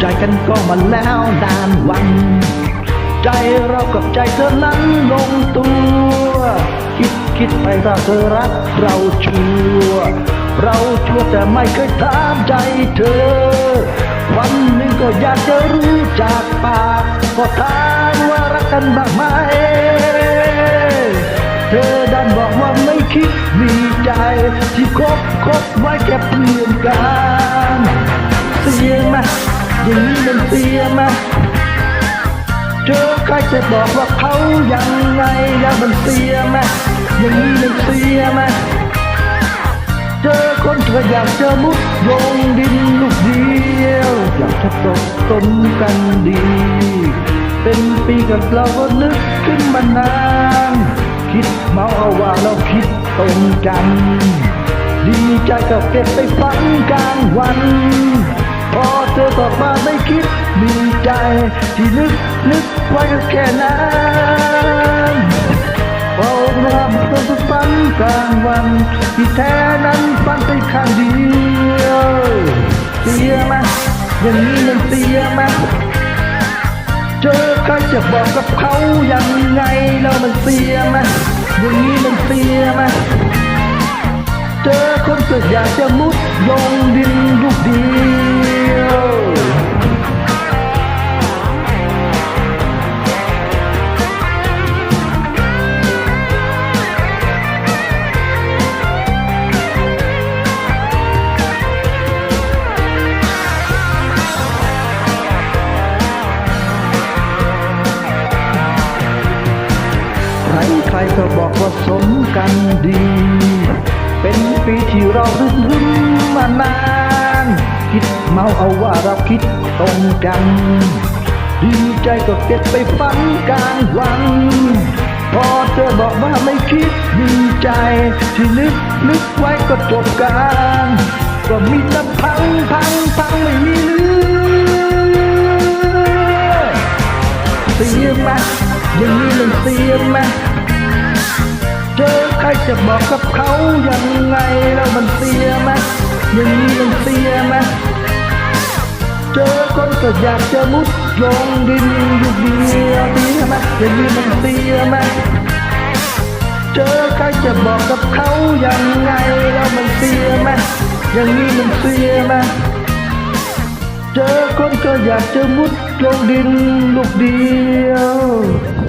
ใจกันก็มาแล้วนานวัน ใจเรากับใจเธอนั้นลงตัว คิดคิดไปถ้าเธอรักเราชัวเราชัวแต่ไม่เคยถามใจเธอ วันหนึ่งก็อยากจะรู้จากปากก็ถามว่ารักกันบ้างไหม เธอดันบอกว่าไม่คิดมีใจ ที่คบคบไว้แค่เพื่อนกัน สียไหมเจอใครจะบอกว่าเขายังไงแล้วมันเสียไหมอย่างนี้มันเสียไหมเจอคนเธออยากจะมุดลงดินลูกเดียวอยากจะตกตมกันดี เป็นปีกับเราก็นึกขึ้นมานาน คิดเมาเอาว่าเราคิดตรงกัน ดีใจก็เก็บไปฝันกลางวัน ตอบมาไม่คิดมีใจ ที่นึกนึกไว้ก็แค่นั้นพอเราทำตัวฝันกลางวันที่แท้นั้นฝันไปข้างเดียวเสียไหมอย่างนี้มันเสียไหมเจอใครจะบอกกับเขายังไงแล้วมันเสียไหมอย่างนี้มันเสียไหมเจอคนก็อยากจะมุดลงดินลูกดี รใครก็บอกว่าสมกันดี เป็นปีที่เรารึมรึมมานาน คิดเมาเอาว่าเราคิดตรงกัน ดีใจก็เก็บไปฝันกลางวัน พอเธอบอกว่าไม่คิดดีใจ ที่นึกนึกไว้ก็จบกันก็มีแต่พังพังพังไม่มีเหลือเสียไหมอย่างนี้มันเสียไหม ใครจะบอกกับเขายังไงแล้วมันเสียไหมอย่างนี้มันเสียไหมเจอคนก็อยากจะมุดลงดินอยู่เดียวเสียไหมอย่างนี้มันเสียไหมเจอใครจะบอกกับเขายังไงแล้วมันเสียไหมอย่างนี้มันเสียไหมเจอคนก็อยากจะมุดลงดินลูกเดียว